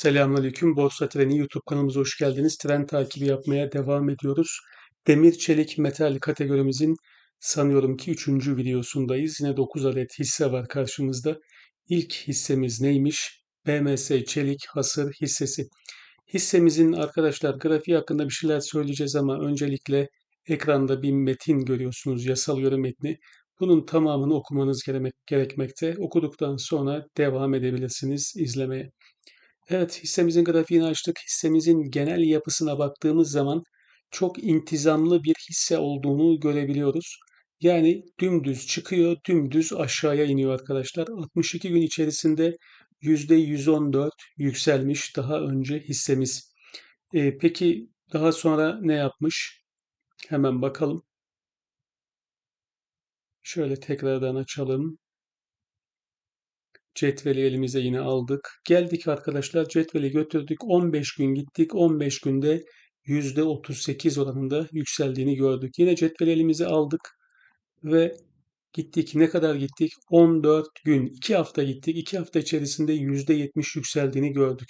Selamünaleyküm. Borsa Treni YouTube kanalımıza hoş geldiniz. Trend takibi yapmaya devam ediyoruz. Demir, çelik, metal kategorimizin sanıyorum ki 3. videosundayız. Yine 9 adet hisse var karşımızda. İlk hissemiz neymiş? BMS Çelik Hasır hissesi. Hissemizin arkadaşlar grafiği hakkında bir şeyler söyleyeceğiz ama öncelikle ekranda bir metin görüyorsunuz. Yasal yorum metni. Bunun tamamını okumanız gerekmekte. Okuduktan sonra devam edebilirsiniz izlemeye. Evet, hissemizin grafiğini açtık. Hissemizin genel yapısına baktığımız zaman çok intizamlı bir hisse olduğunu görebiliyoruz. Yani dümdüz çıkıyor, dümdüz aşağıya iniyor arkadaşlar. 62 gün içerisinde %114 yükselmiş daha önce hissemiz. Ee, peki daha sonra ne yapmış? Hemen bakalım. Şöyle tekrardan açalım. Cetveli elimize yine aldık. Geldik arkadaşlar cetveli götürdük. 15 gün gittik. 15 günde %38 oranında yükseldiğini gördük. Yine cetveli elimize aldık ve gittik. Ne kadar gittik? 14 gün. 2 hafta gittik. 2 hafta içerisinde %70 yükseldiğini gördük.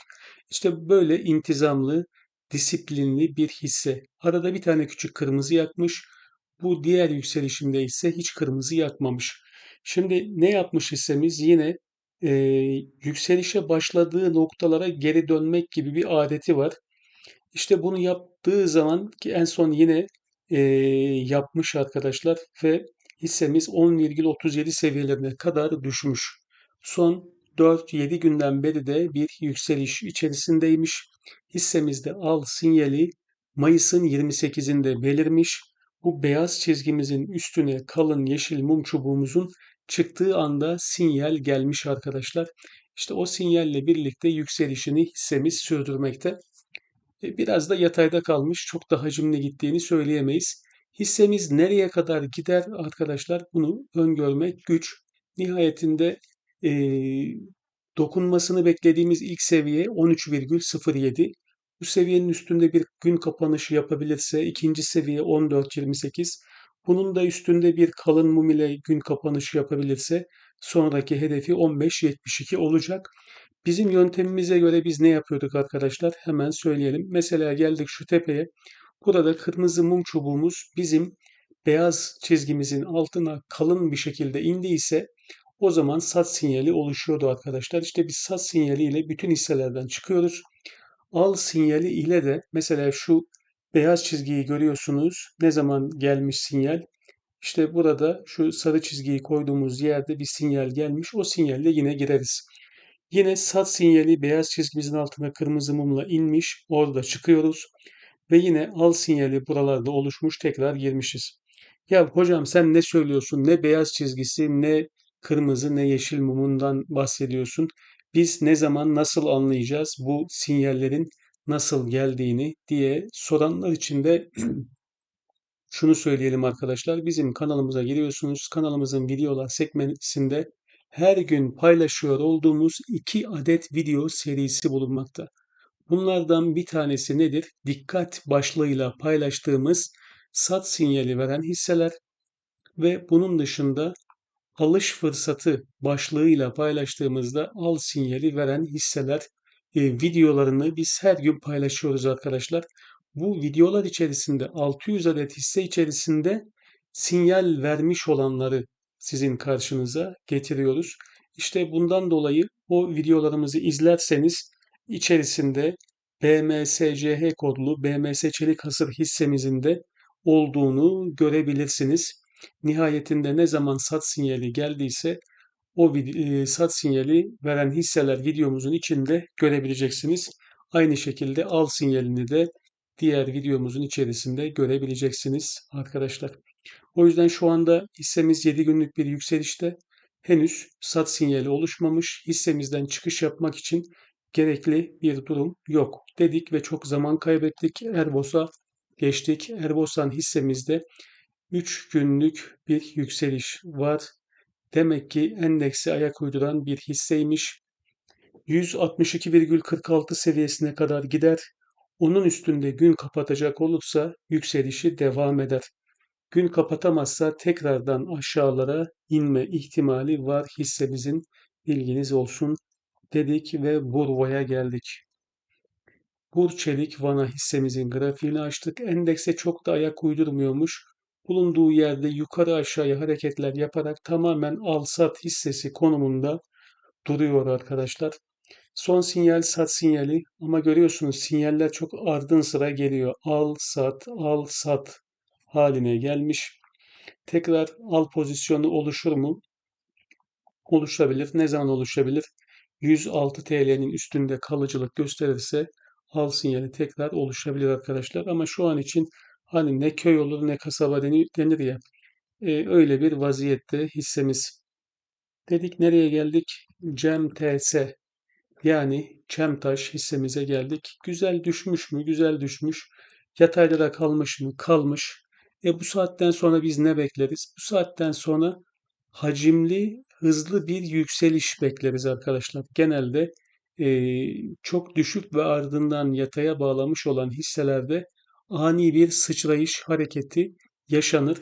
İşte böyle intizamlı, disiplinli bir hisse. Arada bir tane küçük kırmızı yakmış. Bu diğer yükselişinde ise hiç kırmızı yakmamış. Şimdi ne yapmış hissemiz? Yine e, yükselişe başladığı noktalara geri dönmek gibi bir adeti var. İşte bunu yaptığı zaman ki en son yine e, yapmış arkadaşlar ve hissemiz 10,37 seviyelerine kadar düşmüş. Son 4-7 günden beri de bir yükseliş içerisindeymiş. Hissemizde al sinyali Mayıs'ın 28'inde belirmiş. Bu beyaz çizgimizin üstüne kalın yeşil mum çubuğumuzun çıktığı anda sinyal gelmiş arkadaşlar. İşte o sinyalle birlikte yükselişini hissemiz sürdürmekte. E, biraz da yatayda kalmış. Çok da hacimli gittiğini söyleyemeyiz. Hissemiz nereye kadar gider arkadaşlar bunu öngörmek güç. Nihayetinde e, dokunmasını beklediğimiz ilk seviye 13,07. Bu seviyenin üstünde bir gün kapanışı yapabilirse ikinci seviye 14.28. Bunun da üstünde bir kalın mum ile gün kapanışı yapabilirse sonraki hedefi 15.72 olacak. Bizim yöntemimize göre biz ne yapıyorduk arkadaşlar? Hemen söyleyelim. Mesela geldik şu tepeye. Burada kırmızı mum çubuğumuz bizim beyaz çizgimizin altına kalın bir şekilde indiyse o zaman sat sinyali oluşuyordu arkadaşlar. İşte biz sat sinyali ile bütün hisselerden çıkıyoruz. Al sinyali ile de mesela şu beyaz çizgiyi görüyorsunuz. Ne zaman gelmiş sinyal? İşte burada şu sarı çizgiyi koyduğumuz yerde bir sinyal gelmiş. O sinyalle yine gireriz. Yine sat sinyali beyaz çizgimizin altına kırmızı mumla inmiş. Orada çıkıyoruz. Ve yine al sinyali buralarda oluşmuş. Tekrar girmişiz. Ya hocam sen ne söylüyorsun? Ne beyaz çizgisi, ne kırmızı, ne yeşil mumundan bahsediyorsun. Biz ne zaman nasıl anlayacağız bu sinyallerin nasıl geldiğini diye soranlar için de şunu söyleyelim arkadaşlar. Bizim kanalımıza giriyorsunuz. Kanalımızın videolar sekmesinde her gün paylaşıyor olduğumuz iki adet video serisi bulunmakta. Bunlardan bir tanesi nedir? Dikkat başlığıyla paylaştığımız sat sinyali veren hisseler ve bunun dışında alış fırsatı başlığıyla paylaştığımızda al sinyali veren hisseler e, videolarını biz her gün paylaşıyoruz arkadaşlar. Bu videolar içerisinde 600 adet hisse içerisinde sinyal vermiş olanları sizin karşınıza getiriyoruz. İşte bundan dolayı o videolarımızı izlerseniz içerisinde BMSCH kodlu BMS Çelik Hasır hissemizin de olduğunu görebilirsiniz. Nihayetinde ne zaman sat sinyali geldiyse o e, sat sinyali veren hisseler videomuzun içinde görebileceksiniz. Aynı şekilde al sinyalini de diğer videomuzun içerisinde görebileceksiniz arkadaşlar. O yüzden şu anda hissemiz 7 günlük bir yükselişte. Henüz sat sinyali oluşmamış. Hissemizden çıkış yapmak için gerekli bir durum yok dedik ve çok zaman kaybettik. Erbos'a geçtik. Erbos'tan hissemizde 3 günlük bir yükseliş var. Demek ki endeksi ayak uyduran bir hisseymiş. 162,46 seviyesine kadar gider. Onun üstünde gün kapatacak olursa yükselişi devam eder. Gün kapatamazsa tekrardan aşağılara inme ihtimali var hissemizin bilginiz olsun dedik ve Burva'ya geldik. Burçelik Vana hissemizin grafiğini açtık. Endekse çok da ayak uydurmuyormuş. Bulunduğu yerde yukarı aşağıya hareketler yaparak tamamen al-sat hissesi konumunda duruyor arkadaşlar. Son sinyal sat sinyali ama görüyorsunuz sinyaller çok ardın sıra geliyor. Al sat al sat haline gelmiş. Tekrar al pozisyonu oluşur mu? Oluşabilir. Ne zaman oluşabilir? 106 TL'nin üstünde kalıcılık gösterirse al sinyali tekrar oluşabilir arkadaşlar. Ama şu an için hani ne köy olur ne kasaba denir, ya. E, öyle bir vaziyette hissemiz. Dedik nereye geldik? Cem TS yani Çemtaş hissemize geldik. Güzel düşmüş mü? Güzel düşmüş. Yataylara kalmış mı? Kalmış. E bu saatten sonra biz ne bekleriz? Bu saatten sonra hacimli, hızlı bir yükseliş bekleriz arkadaşlar. Genelde e, çok düşük ve ardından yataya bağlamış olan hisselerde ani bir sıçrayış hareketi yaşanır.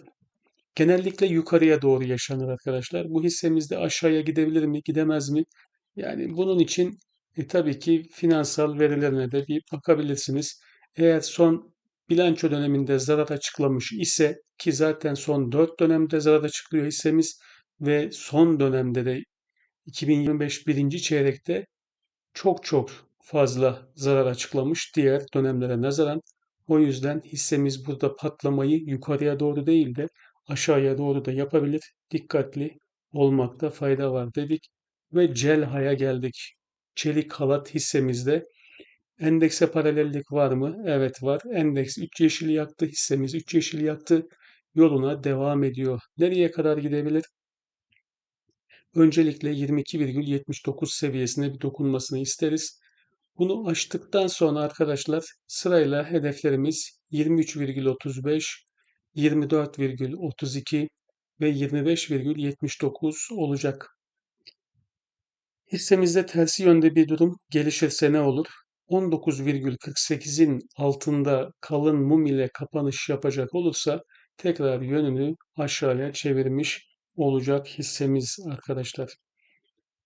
Genellikle yukarıya doğru yaşanır arkadaşlar. Bu hissemizde aşağıya gidebilir mi, gidemez mi? Yani bunun için e, tabii ki finansal verilerine de bir bakabilirsiniz. Eğer son bilanço döneminde zarar açıklamış ise ki zaten son 4 dönemde zarar açıklıyor hissemiz ve son dönemde de 2025 birinci çeyrekte çok çok fazla zarar açıklamış diğer dönemlere nazaran. O yüzden hissemiz burada patlamayı yukarıya doğru değil de aşağıya doğru da yapabilir. Dikkatli olmakta fayda var dedik ve Celha'ya geldik. Çelik halat hissemizde endekse paralellik var mı? Evet var. Endeks 3 yeşil yaktı. Hissemiz 3 yeşil yaktı. Yoluna devam ediyor. Nereye kadar gidebilir? Öncelikle 22,79 seviyesine bir dokunmasını isteriz. Bunu aştıktan sonra arkadaşlar sırayla hedeflerimiz 23,35, 24,32 ve 25,79 olacak. Hissemizde tersi yönde bir durum gelişirse ne olur? 19,48'in altında kalın mum ile kapanış yapacak olursa tekrar yönünü aşağıya çevirmiş olacak hissemiz arkadaşlar.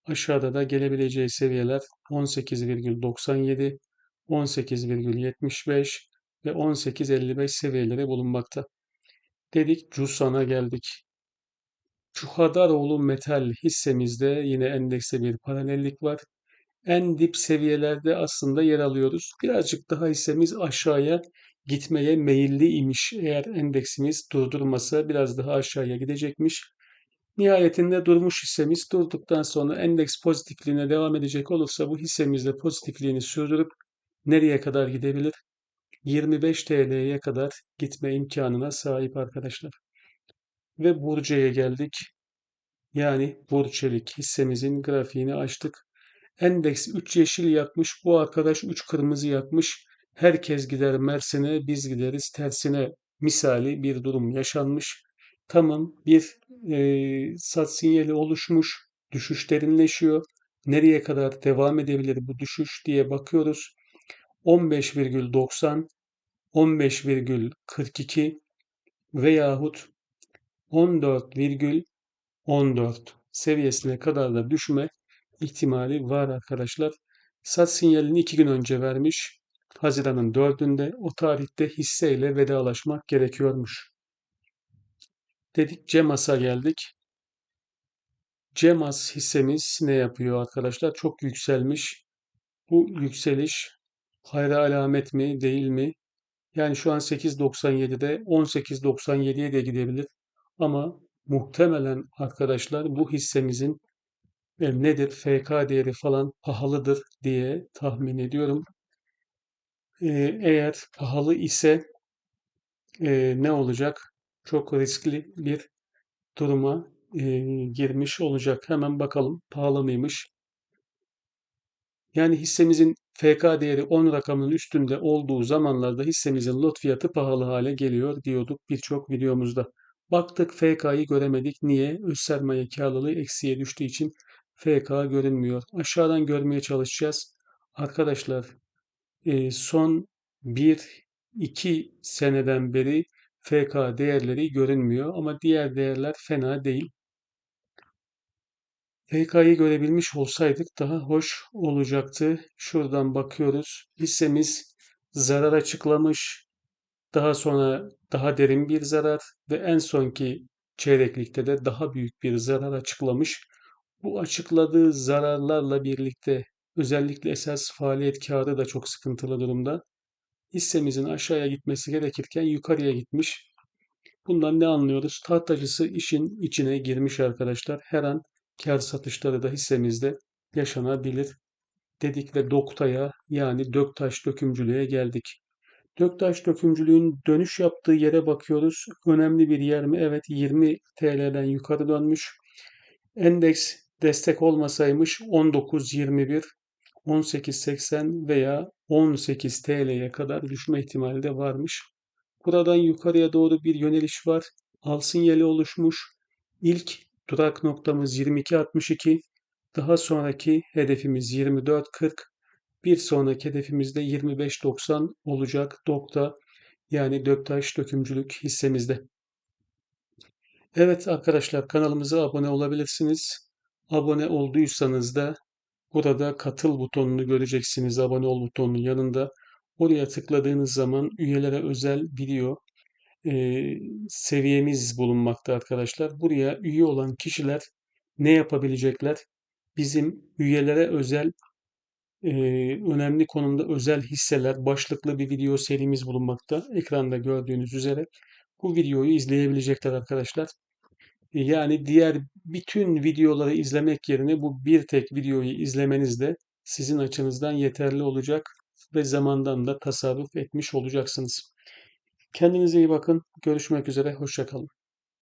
Aşağıda da gelebileceği seviyeler 18,97, 18,75 ve 18,55 seviyeleri bulunmakta. Dedik Cusan'a geldik. Çuhadaroğlu Metal hissemizde yine endekste bir paralellik var. En dip seviyelerde aslında yer alıyoruz. Birazcık daha hissemiz aşağıya gitmeye meyilli imiş. Eğer endeksimiz durdurmasa biraz daha aşağıya gidecekmiş. Nihayetinde durmuş hissemiz durduktan sonra endeks pozitifliğine devam edecek olursa bu hissemizde pozitifliğini sürdürüp nereye kadar gidebilir? 25 TL'ye kadar gitme imkanına sahip arkadaşlar. Ve Burcu'ya geldik. Yani Burçelik hissemizin grafiğini açtık. Endeks 3 yeşil yakmış. Bu arkadaş 3 kırmızı yakmış. Herkes gider Mersin'e biz gideriz tersine misali bir durum yaşanmış. Tamam bir e, sat sinyali oluşmuş. Düşüş derinleşiyor. Nereye kadar devam edebilir bu düşüş diye bakıyoruz. 15,90 15,42 veyahut 14,14 seviyesine kadar da düşme ihtimali var arkadaşlar. Sat sinyalini iki gün önce vermiş. Haziran'ın 4'ünde o tarihte hisseyle vedalaşmak gerekiyormuş. Dedik Cemas'a geldik. Cemas hissemiz ne yapıyor arkadaşlar? Çok yükselmiş. Bu yükseliş hayra alamet mi değil mi? Yani şu an 8.97'de 18.97'ye de gidebilir. Ama muhtemelen arkadaşlar bu hissemizin e, nedir FK değeri falan pahalıdır diye tahmin ediyorum. E, eğer pahalı ise e, ne olacak? Çok riskli bir duruma e, girmiş olacak. Hemen bakalım pahalı mıymış? Yani hissemizin FK değeri 10 rakamının üstünde olduğu zamanlarda hissemizin lot fiyatı pahalı hale geliyor diyorduk birçok videomuzda. Baktık FK'yı göremedik. Niye? Öz sermaye karlılığı eksiye düştüğü için FK görünmüyor. Aşağıdan görmeye çalışacağız. Arkadaşlar son 1-2 seneden beri FK değerleri görünmüyor ama diğer değerler fena değil. FK'yı görebilmiş olsaydık daha hoş olacaktı. Şuradan bakıyoruz. Hissemiz zarar açıklamış. Daha sonra daha derin bir zarar ve en sonki çeyreklikte de daha büyük bir zarar açıklamış. Bu açıkladığı zararlarla birlikte özellikle esas faaliyet kârı da çok sıkıntılı durumda. Hissemizin aşağıya gitmesi gerekirken yukarıya gitmiş. Bundan ne anlıyoruz? Tahtacısı işin içine girmiş arkadaşlar. Her an kar satışları da hissemizde yaşanabilir dedik ve Dokta'ya yani Döktaş dökümcülüğe geldik. Döktaş dökümcülüğün dönüş yaptığı yere bakıyoruz. Önemli bir yer mi? Evet 20 TL'den yukarı dönmüş. Endeks destek olmasaymış 19.21, 18.80 veya 18 TL'ye kadar düşme ihtimali de varmış. Buradan yukarıya doğru bir yöneliş var. Al sinyali oluşmuş. İlk durak noktamız 22.62. Daha sonraki hedefimiz 24.40. Bir sonraki hedefimiz de 25.90 olacak Dokta yani Döktaş Dökümcülük hissemizde. Evet arkadaşlar kanalımıza abone olabilirsiniz. Abone olduysanız da burada katıl butonunu göreceksiniz. Abone ol butonunun yanında. Oraya tıkladığınız zaman üyelere özel video e, seviyemiz bulunmakta arkadaşlar. Buraya üye olan kişiler ne yapabilecekler? Bizim üyelere özel e, önemli konumda özel hisseler başlıklı bir video serimiz bulunmakta. Ekranda gördüğünüz üzere bu videoyu izleyebilecekler arkadaşlar. Yani diğer bütün videoları izlemek yerine bu bir tek videoyu izlemeniz de sizin açınızdan yeterli olacak ve zamandan da tasarruf etmiş olacaksınız. Kendinize iyi bakın. Görüşmek üzere. Hoşçakalın.